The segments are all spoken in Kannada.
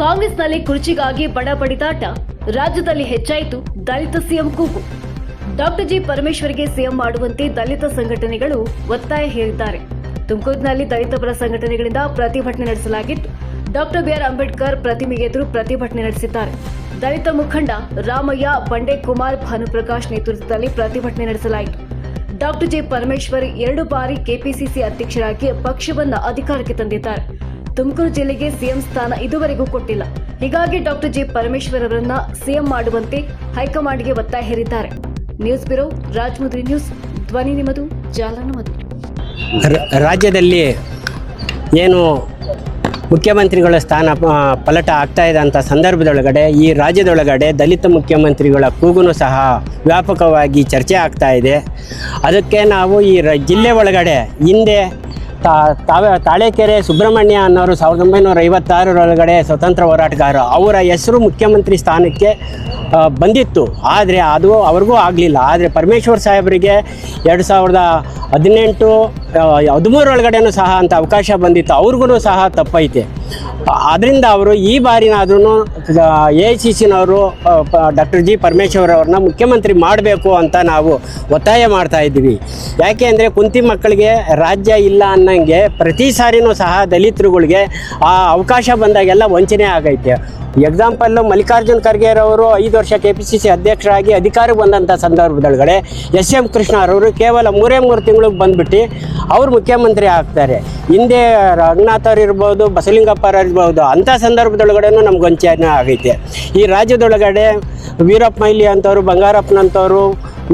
ಕಾಂಗ್ರೆಸ್ನಲ್ಲಿ ಕುರ್ಚಿಗಾಗಿ ಬಡ ಬಡಿದಾಟ ರಾಜ್ಯದಲ್ಲಿ ಹೆಚ್ಚಾಯಿತು ದಲಿತ ಸಿಎಂ ಕೂಗು. ಡಾಕ್ಟರ್ ಜಿ ಪರಮೇಶ್ವರ್ಗೆ ಸಿಎಂ ಮಾಡುವಂತೆ ದಲಿತ ಸಂಘಟನೆಗಳು ಒತ್ತಾಯ ಹೇರಿದ್ದಾರೆ. ತುಮಕೂರಿನಲ್ಲಿ ದಲಿತ ಪರ ಸಂಘಟನೆಗಳಿಂದ ಪ್ರತಿಭಟನೆ ನಡೆಸಲಾಗಿತ್ತು. ಡಾಕ್ಟರ್ ಬಿಆರ್ ಅಂಬೇಡ್ಕರ್ ಪ್ರತಿಮೆಗೆ ಎದುರು ಪ್ರತಿಭಟನೆ ನಡೆಸಿದ್ದಾರೆ. ದಲಿತ ಮುಖಂಡ ರಾಮಯ್ಯ ಬಂಡೆ ಕುಮಾರ್ ಭಾನುಪ್ರಕಾಶ್ ನೇತೃತ್ವದಲ್ಲಿ ಪ್ರತಿಭಟನೆ ನಡೆಸಲಾಯಿತು. ಡಾಕ್ಟರ್ ಜಿ ಪರಮೇಶ್ವರ್ ಎರಡು ಬಾರಿ ಕೆಪಿಸಿಸಿ ಅಧ್ಯಕ್ಷರಾಗಿ ಪಕ್ಷವನ್ನು ಅಧಿಕಾರಕ್ಕೆ ತಂದಿದ್ದಾರೆ. ತುಮಕೂರು ಜಿಲ್ಲೆಗೆ ಸಿಎಂ ಸ್ಥಾನ ಇದುವರೆಗೂ ಕೊಟ್ಟಿಲ್ಲ. ಹೀಗಾಗಿ ಡಾಕ್ಟರ್ ಜಿ ಪರಮೇಶ್ವರ್ ಅವರನ್ನ ಸಿಎಂ ಮಾಡುವಂತೆ ಹೈಕಮಾಂಡ್ಗೆ ಒತ್ತಾಯ ಹೇರಿದ್ದಾರೆ ನ್ಯೂಸ್ ಬ್ಯೂರೋ ರಾಜಮುದ್ರಿ ನ್ಯೂಸ್, ಧ್ವನಿ ನಿಮ್ಮದು, ಜಾಲ ರಾಜ್ಯದಲ್ಲಿ ಏನು ಮುಖ್ಯಮಂತ್ರಿಗಳ ಸ್ಥಾನ ಪಲಟ ಆಗ್ತಾ ಇದೆ ಅಂತ ಸಂದರ್ಭದೊಳಗಡೆ, ಈ ರಾಜ್ಯದೊಳಗಡೆ ದಲಿತ ಮುಖ್ಯಮಂತ್ರಿಗಳ ಕೂಗುನು ಸಹ ವ್ಯಾಪಕವಾಗಿ ಚರ್ಚೆ ಆಗ್ತಾ ಇದೆ. ಅದಕ್ಕೆ ನಾವು ಈ ರ, ಜಿಲ್ಲೆ ಒಳಗಡೆ ಹಿಂದೆ ತಾ, ತಾವೇ, ತಾಳೆಕೆರೆ ಸುಬ್ರಹ್ಮಣ್ಯ ಅನ್ನೋರು ಸಾವಿರದ ಒಂಬೈನೂರ ಐವತ್ತಾರರೊಳಗಡೆ ಸ್ವತಂತ್ರ ಹೋರಾಟಗಾರರು. ಅವರ ಹೆಸರು ಮುಖ್ಯಮಂತ್ರಿ ಸ್ಥಾನಕ್ಕೆ ಬಂದಿತ್ತು. ಆದರೆ ಅದು ಅವ್ರಿಗೂ ಆಗಲಿಲ್ಲ. ಆದರೆ ಪರಮೇಶ್ವರ್ ಸಾಹೇಬರಿಗೆ ಎರಡು ಸಾವಿರದ ಹದಿನೆಂಟು ಹದಿಮೂರರೊಳಗಡೆನೂ ಸಹ ಅಂತ ಅವಕಾಶ ಬಂದಿತ್ತು. ಅವ್ರಿಗೂ ಸಹ ತಪ್ಪೈತೆ. ಅದರಿಂದ ಅವರು ಈ ಬಾರಿನಾದ್ರೂ ಎ ಐ ಸಿ ಸಿನವರು ಡಾಕ್ಟರ್ ಜಿ ಪರಮೇಶ್ವರ್ ಅವ್ರನ್ನ ಮುಖ್ಯಮಂತ್ರಿ ಮಾಡಬೇಕು ಅಂತ ನಾವು ಒತ್ತಾಯ ಮಾಡ್ತಾ ಇದ್ದೀವಿ. ಯಾಕೆ ಅಂದರೆ ಕುಂತಿ ಮಕ್ಕಳಿಗೆ ರಾಜ್ಯ ಇಲ್ಲ ಅನ್ನಂಗೆ ಪ್ರತಿ ಸಾರಿನೂ ಸಹ ದಲಿತರುಗಳಿಗೆ ಆ ಅವಕಾಶ ಬಂದಾಗೆಲ್ಲ ವಂಚನೆ ಆಗೈತೆ. ಎಕ್ಸಾಂಪಲ್ಲು ಮಲ್ಲಿಕಾರ್ಜುನ್ ಖರ್ಗೆರವರು ಐದು ವರ್ಷ ಕೆ ಪಿ ಸಿ ಸಿ ಅಧ್ಯಕ್ಷರಾಗಿ ಅಧಿಕಾರಕ್ಕೆ ಬಂದಂಥ ಸಂದರ್ಭದೊಳಗಡೆ ಎಸ್ ಎಂ ಕೃಷ್ಣರವರು ಕೇವಲ ಮೂರೇ ಮೂರು ತಿಂಗಳಿಗೆ ಬಂದುಬಿಟ್ಟು ಅವರು ಮುಖ್ಯಮಂತ್ರಿ ಆಗ್ತಾರೆ. ಹಿಂದೆ ರಂಗನಾಥ್ ಅವ್ರು ಇರ್ಬೋದು, ಬಸಲಿಂಗಪ್ಪ ಅವ್ರು ಇರ್ಬೋದು, ಅಂಥ ಸಂದರ್ಭದೊಳಗಡೆನೂ ನಮ್ಗೆ ವಂಚನೆ ಆಗೈತೆ. ಈ ರಾಜ್ಯದೊಳಗಡೆ ವೀರಪ್ಪ ಮೈಲಿ ಅಂಥವ್ರು ಬಂಗಾರಪ್ಪನಂಥವ್ರು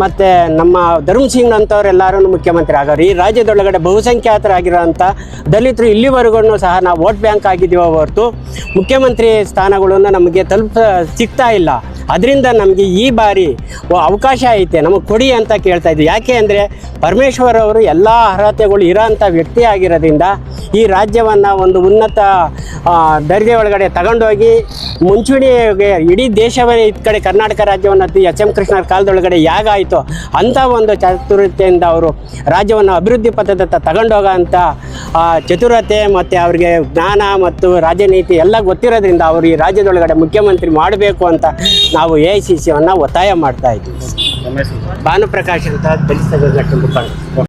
ಮತ್ತು ನಮ್ಮ ಧರ್ಮ್ ಸಿಂಗ್ ಅಂಥವ್ರು ಎಲ್ಲರೂ ಮುಖ್ಯಮಂತ್ರಿ ಆಗೋರು. ಈ ರಾಜ್ಯದೊಳಗಡೆ ಬಹುಸಂಖ್ಯಾತರಾಗಿರೋಂಥ ದಲಿತರು ಇಲ್ಲಿವರೆಗೂ ಸಹ ನಾವು ವೋಟ್ ಬ್ಯಾಂಕ್ ಆಗಿದ್ದೀವೋ ಹೊರತು ಮುಖ್ಯಮಂತ್ರಿ ಸ್ಥಾನಗಳನ್ನು ನಮಗೆ ತಲುಪ, ಸಿಗ್ತಾ ಇಲ್ಲ. ಅದರಿಂದ ನಮಗೆ ಈ ಬಾರಿ ಅವಕಾಶ ಐತೆ. ನಮಗೆ ಕೊಡಿ ಅಂತ ಕೇಳ್ತಾ ಇದ್ವಿ. ಯಾಕೆ ಅಂದರೆ ಪರಮೇಶ್ವರ್ ಅವರು ಎಲ್ಲ ಅರ್ಹತೆಗಳು ಇರೋಂಥ ವ್ಯಕ್ತಿ ಆಗಿರೋದ್ರಿಂದ ಈ ರಾಜ್ಯವನ್ನು ಒಂದು ಉನ್ನತ ದರ್ಜೆ ಒಳಗಡೆ ತಗೊಂಡೋಗಿ ಮುಂಚೂಣಿಗೆ ಇಡೀ ದೇಶವೇ ಈ ಕಡೆ ಕರ್ನಾಟಕ ರಾಜ್ಯವನ್ನು ಎಚ್ ಎಂ ಕೃಷ್ಣರ ಕಾಲದೊಳಗಡೆ ಯಾಗಾಯಿತು ಅಂಥ ಒಂದು ಚತುರತೆಯಿಂದ ಅವರು ರಾಜ್ಯವನ್ನು ಅಭಿವೃದ್ಧಿ ಪಥದತ್ತ ತಗೊಂಡೋಗೋ ಅಂಥ ಆ, ಚತುರತೆ ಮತ್ತು ಅವರಿಗೆ ಜ್ಞಾನ ಮತ್ತು ರಾಜನೀತಿ ಎಲ್ಲ ಗೊತ್ತಿರೋದ್ರಿಂದ ಅವರು ಈ ರಾಜ್ಯದೊಳಗಡೆ ಮುಖ್ಯಮಂತ್ರಿ ಮಾಡಬೇಕು ಅಂತ ನಾವು ಎ ಐ ಸಿ ಸಿಯನ್ನು ಒತ್ತಾಯ ಮಾಡ್ತಾ ಇದ್ದೀವಿ. ಭಾನುಪ್ರಕಾಶ್ ಅಂತ ದಲಿತ ಸಂಘಟನೆ ಮುಖಂಡ